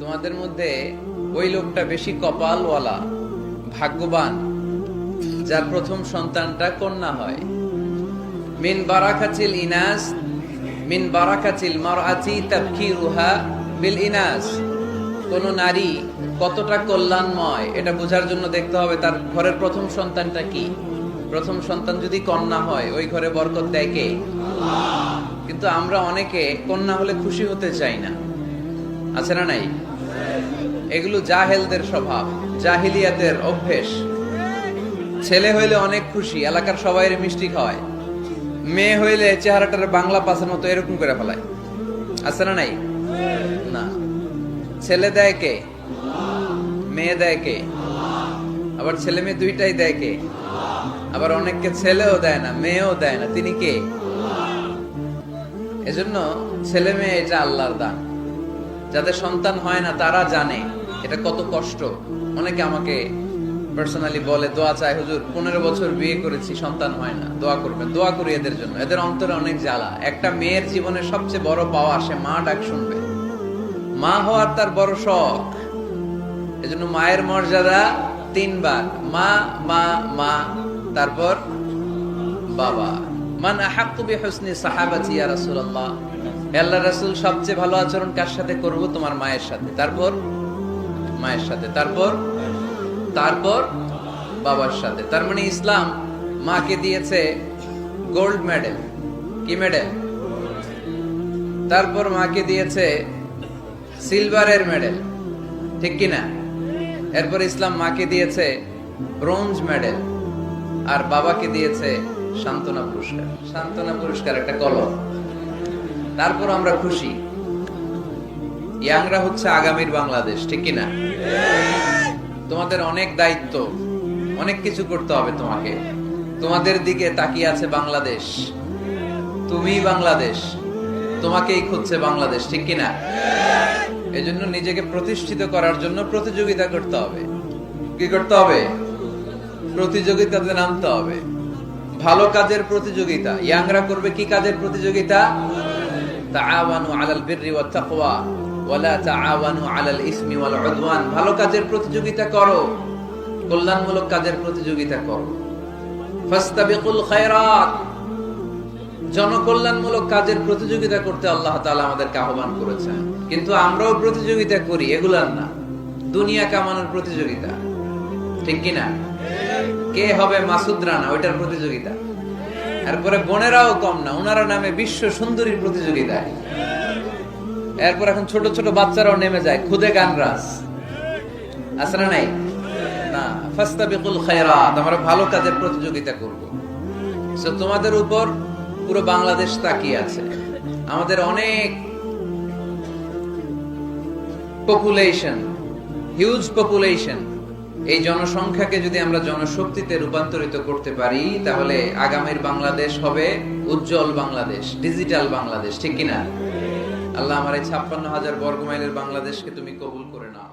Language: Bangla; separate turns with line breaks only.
তোমাদের মধ্যে ওই লোকটা বেশি কপালওয়ালা, ভাগ্যবান, যার প্রথম সন্তানটা কন্যা হয়। মিন বারাকাতিল ইনাস, মিন বারাকাতিল মারআতি তাবকিরুহা বিল ইনাস। কোন নারী কতটা কল্যাণময়, এটা বোঝার জন্য দেখতে হবে তার ঘরের প্রথম সন্তানটা কি। প্রথম সন্তান যদি কন্যা হয়, ওই ঘরে বরকত দেয় কে? কিন্তু আমরা অনেকে কন্যা হলে খুশি হতে চাই না। আছে না নাই? এগুলো জাহেলদের স্বভাব, জাহিলিয়াতের অভ্যেস। ছেলে হইলে অনেক খুশি, এলাকার সবাই মিষ্টি খাওয়ায়। মেয়ে হইলে চেহারাটার বাংলা পাশের মতো এরকম করে ফেলায়। আছে না নাই? না। ছেলে দেয় কে? মেয়ে দেয় কে? আবার ছেলে মেয়ে দুইটাই দেয় কে? আবার অনেককে ছেলেও দেয় না, মেয়েও দেয় না। তিনি কে? এজন্য ছেলে মেয়ে এটা আল্লাহর দান। যাদের সন্তান হয় না, তারা জানে এটা কত কষ্ট। অনেকে আমাকে পার্সোনালি বলে, দোয়া চায় হুজুর, পনেরো বছর বিয়ে করেছি, সন্তান হয় না, দোয়া করবেন, দোয়া করি এদের জন্য। এদের অন্তরে অনেক জ্বালা। একটা মেয়ের জীবনের সবচেয়ে বড় পাওয়া, সে মা ডাক শুনবে। মা হওয়ার তার বড় শখ। এজন্য মায়ের মর্যাদা তিনবার। মা মা মা, তারপর বাবা। আল্লাহ সবচেয়ে ভালো আচরণ কার সাথে করব? তোমার মায়ের সাথে। তারপর? মায়ের সাথে। তারপর? তারপর? বাবার সাথে। তার মানে ইসলাম মাকে দিয়েছে গোল্ড মেডেল। কি মেডেল? তারপর মাকে দিয়েছে সিলভারের মেডেল। ঠিক কি না? এরপর ইসলাম মাকে দিয়েছে ব্রোঞ্জ মেডেল। আর বাবাকে দিয়েছে সান্ত্বনা পুরস্কার। সান্ত্বনা পুরস্কার একটা কলম তারপর আমরা খুশি। ইয়াংরা হচ্ছে আগামীর বাংলাদেশ, ঠিক কিনা? তোমাদের অনেক দায়িত্ব, অনেক কিছু করতে হবে তোমাকে। তোমাদের দিকে তাকিয়ে আছে বাংলাদেশ। তুমি বাংলাদেশ। তোমাকেই খুঁজছে বাংলাদেশ, ঠিক কি না এজন্য নিজেকে প্রতিষ্ঠিত করার জন্য প্রতিযোগিতা করতে হবে। কি করতে হবে? প্রতিযোগিতাতে নামতে হবে। ভালো কাজের প্রতিযোগিতা। ইয়াংরা করবে কি কাজের প্রতিযোগিতা? তাআওয়ানু আলাল বিররি ওয়াত তাকওয়া, ওয়ালা তাআওয়ানু আলাল ইসমি ওয়াল ভালো কাজের প্রতিযোগিতা করো, কল্যাণমূলক কাজের প্রতিযোগিতা করো। ফাস্তাবিকুল খায়রাত, জনকল্যাণমূলক কাজের প্রতিযোগিতা করতে আল্লাহ তাআলা আমাদেরকে আহ্বান করেছেন। কিন্তু আমরাও প্রতিযোগিতা করি, এগুলার না। দুনিয়া কামানোর প্রতিযোগিতা। ঠিক কি না কে হবে মাসুদ রানা? ওইটার প্রতিযোগিতা। এরপরে বোনেরাও কম না ওনারা নামে বিশ্ব সুন্দরীর প্রতিযোগিতায় এরপর এখন ছোট ছোট বাচ্চারাও নেমে যায়, খুদে গান রাস নাই? না আমরা ভালো কাজের প্রতিযোগিতা করব। সো তোমাদের উপর পুরো বাংলাদেশ তাকিয়ে আছে। আমাদের অনেক পপুলেশন হিউজ পপুলেশন এই জনসংখ্যাকে যদি আমরা জনশক্তিতে রূপান্তরিত করতে পারি, তাহলে আগামীর বাংলাদেশ হবে উজ্জ্বল বাংলাদেশ, ডিজিটাল বাংলাদেশ, ঠিক কিনা? আল্লাহ আমার এই ছাপ্পান্ন হাজার বর্গমাইলের বাংলাদেশকে তুমি কবুল করে নাও।